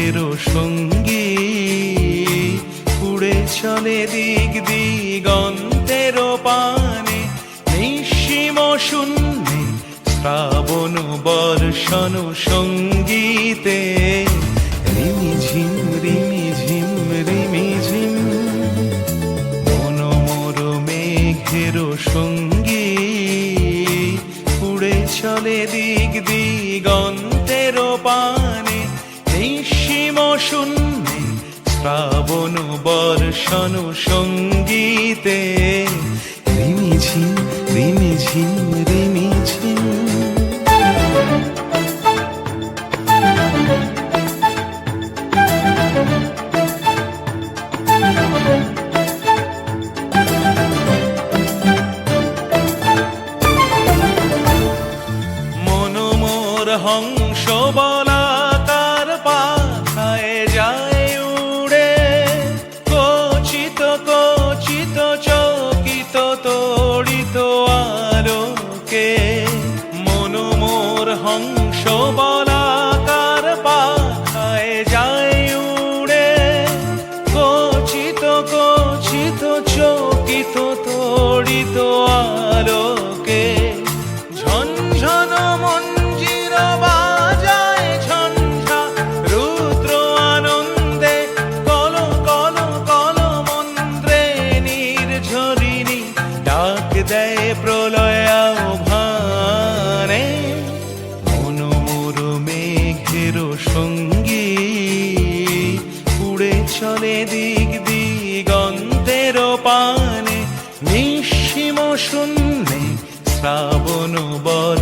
মেঘের সঙ্গী। উড়ে চলে দিক দিগন্তের পানে, নিঃসীম শূন্যে শ্রাবণ বর্ষণ সঙ্গীতে। রিমিঝিম রিমিঝিম রিমিঝিম, মনোমর মেঘের সঙ্গী। উড়ে চলে দিক দিগন্তের পানে শূন্যে শ্রাবণ বর্ষণ সঙ্গীতে। রিমিঝিম রিমিঝিম রিমিঝিম হংস বলাকার দেয় প্রলয় ভানে মনোমোর মেঘের সঙ্গী। উড়ে চলে দিক দিগন্তের পানে। নিঃসীম শূন্য শ্রাবণ বল